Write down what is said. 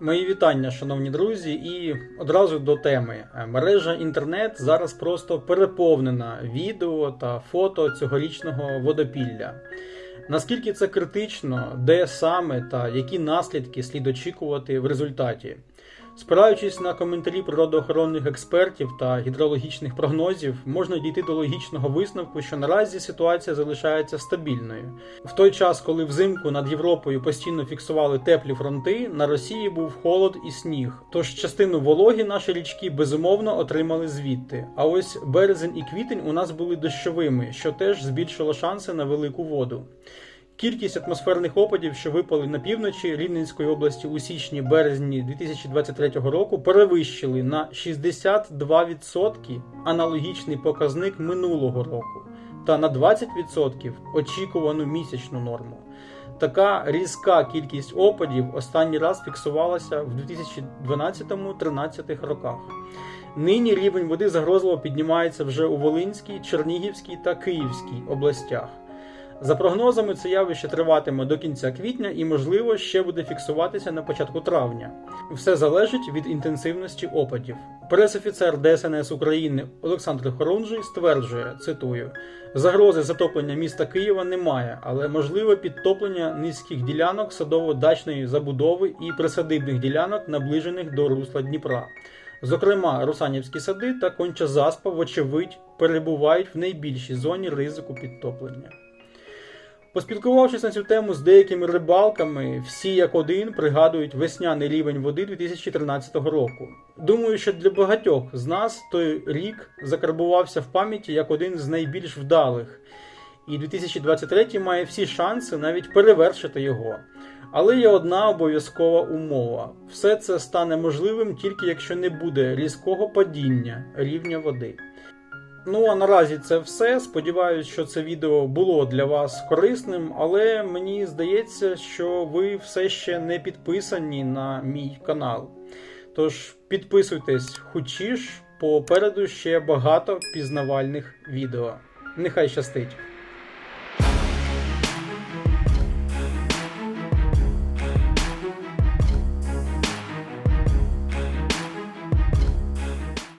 Мої вітання, шановні друзі, і одразу до теми. Е, Мережа інтернет зараз просто переповнена відео та фото цьогорічного водопілля. Наскільки це критично, де саме та які наслідки слід очікувати в результаті? Спираючись на коментарі природоохоронних експертів та гідрологічних прогнозів, можна дійти до логічного висновку, що наразі ситуація залишається стабільною. В той час, коли взимку над Європою постійно фіксували теплі фронти, на Росії був холод і сніг. Тож частину вологі наші річки безумовно отримали звідти. А ось березень і квітень у нас були дощовими, що теж збільшило шанси на велику воду. Кількість атмосферних опадів, що випали на півночі Рівненської області у січні-березні 2023 року, перевищили на 62% аналогічний показник минулого року та на 20% очікувану місячну норму. Така різка кількість опадів останній раз фіксувалася в 2012-13 роках. Нині рівень води загрозливо піднімається вже у Волинській, Чернігівській та Київській областях. За прогнозами, це явище триватиме до кінця квітня і, можливо, ще буде фіксуватися на початку травня. Все залежить від інтенсивності опадів. Пресофіцер ДСНС України Олександр Хорунжий стверджує: цитую: загрози затоплення міста Києва немає, але можливе підтоплення низьких ділянок садово-дачної забудови і присадибних ділянок, наближених до русла Дніпра. Зокрема, Русанівські сади та Конча Заспа, вочевидь, перебувають в найбільшій зоні ризику підтоплення. Поспілкувавшись на цю тему з деякими рибалками, всі як один пригадують весняний рівень води 2013 року. Думаю, що для багатьох з нас той рік закарбувався в пам'яті як один з найбільш вдалих, і 2023 має всі шанси навіть перевершити його. Але є одна обов'язкова умова: все це стане можливим тільки якщо не буде різкого падіння рівня води. Ну а наразі це все. Сподіваюсь, що це відео було для вас корисним, але мені здається, що ви все ще не підписані на мій канал. Тож підписуйтесь хочіш, попереду ще багато пізнавальних відео. Нехай щастить!